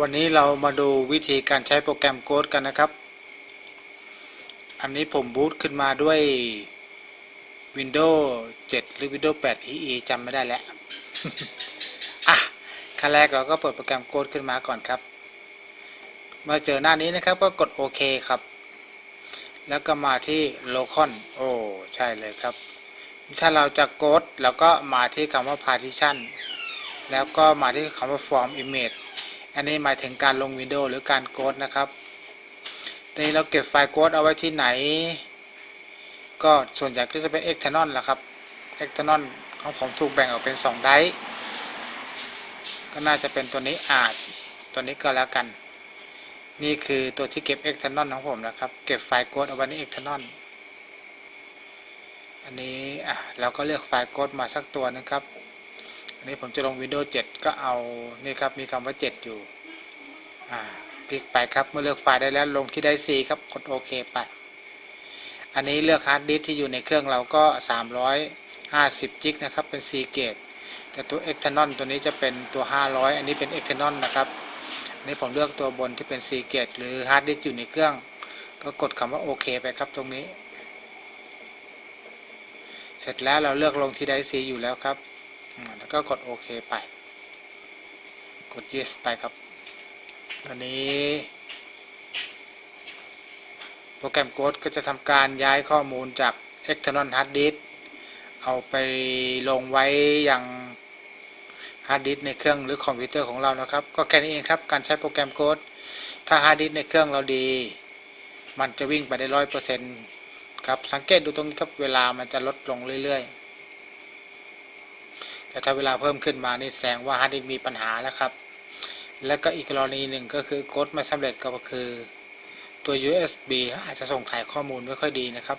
วันนี้เรามาดูวิธีการใช้โปรแกรมโค้ดกันนะครับ อันนี้ผมบูตขึ้นมาด้วย Windows 7 หรือ Windows 8 EE จำไม่ได้แล้วอะขั้นแรกเราก็เปิดโปรแกรมโค้ดขึ้นมาก่อนครับมื่อเจอหน้านี้นะครับก็กดโอเคครับ แล้วก็มาที่ local โอ้ใช่เลยครับ ถ้าเราจะโค้ดเราก็มาที่คำว่า partition แล้วก็มาที่คำว่า form image อันนี้หมายถึงการลงวิดีโอหรือการโค้ดนะครับทีนี้เราเก็บไฟล์โค้ดเอาไว้ที่ไหน ก็ส่วนใหญ่ก็จะเป็น external แหละครับ external ของผมถูกแบ่งออกเป็น2ไดร์ก็น่าจะเป็นตัวนี้อาจตัวนี้ก็แล้วกัน นี่คือตัวที่เก็บ external ของผมนะครับ เก็บไฟล์โค้ดเอาไว้ใน external อันนี้อะเราก็เลือกไฟล์โค้ดมาสักตัวนึงครับ นี้ผมจะลง Windows 7 ก็เอานี่ครับมีคำว่า 7 อยู่อ่าคลิกไปครับเมื่อเลือกไฟล์ได้แล้วลงที่ได้ C ครับกดโอเคไป อันนี้เลือกฮาร์ดดิสที่อยู่ในเครื่องเราก็ 350จิกนะครับเป็น C เกตแต่ตัว external ตัวนี้จะเป็นตัว 500 อันนี้เป็น external นะครับอันนี้ผมเลือกตัวบนที่เป็น C เกตหรือฮาร์ดดิสอยู่ในเครื่อง ก็กดคำว่าโอเคไปครับตรงนี้ เสร็จแล้วเราเลือกลงที่ได้ C อยู่แล้วครับ แล้วก็กดโอเคไป กด yes ไปครับ ตอนนี้ โปรแกรมโค้ดก็จะทำการย้ายข้อมูลจาก external hard disk เอาไปลงไว้ยัง hard disk ในเครื่องหรือคอมพิวเตอร์ของเรานะครับ ก็แค่นี้เองครับ การใช้โปรแกรมโค้ด ถ้า hard disk ในเครื่องเราดี มันจะวิ่งไปได้ร้อยเปอร์เซ็นต์ครับ สังเกตดูตรงนี้ครับ เวลามันจะลดลงเรื่อยๆ แต่ถ้าเวลาเพิ่มขึ้นมานี่แสดงว่าฮาร์ดดิสก์มีปัญหาแล้วครับ แล้วก็อีกกรณีหนึ่งก็คือโค้ดไม่สำเร็จก็คือตัว USB อาจจะส่งถ่ายข้อมูลไม่ค่อยดีนะครับ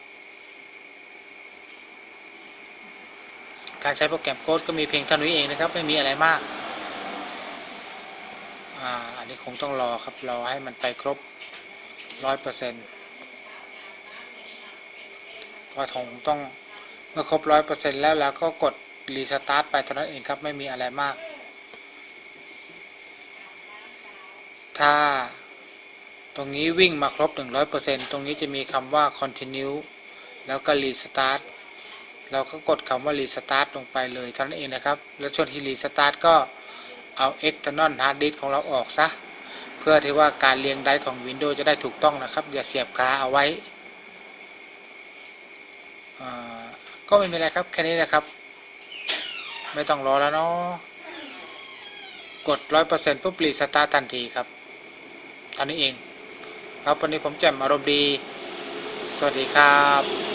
การใช้โปรแกรมโค้ดก็มีเพียงเท่านี้เองนะครับ ไม่มีอะไรมากอ่าอันนี้คงต้องรอครับรอให้มันไปครบร้อยเปอร์เซ็นต์ก็คงต้องเมื่อครบร้อยเปอร์เซ็นต์แล้วเราก็กด รีสตาร์ทไปเท่านั้นเองครับ ไม่มีอะไรมาก ถ้าตรงนี้วิ่งมาครบ 100%ตรงนี้จะมีคำว่า continue แล้วก็ restart เราก็กดคำว่า restart ลงไปเลยเท่านั้นเองนะครับ แล้วช่วงที่ restart ก็เอา external hard disk ของเราออกซะ เพื่อที่ว่าการเรียงไดรฟ์ของ Windows จะได้ถูกต้องนะครับ อย่าเสียบคาเอาไว้ ก็ไม่มีอะไรครับ แค่นี้นะครับ ไม่ต้องรอแล้วเนาะกด100%ปุ๊บรีสตาร์ทันทีครับท่านี้เอง ครับวันนี้ผมแจ่มอารมณ์ดี สวัสดีครับ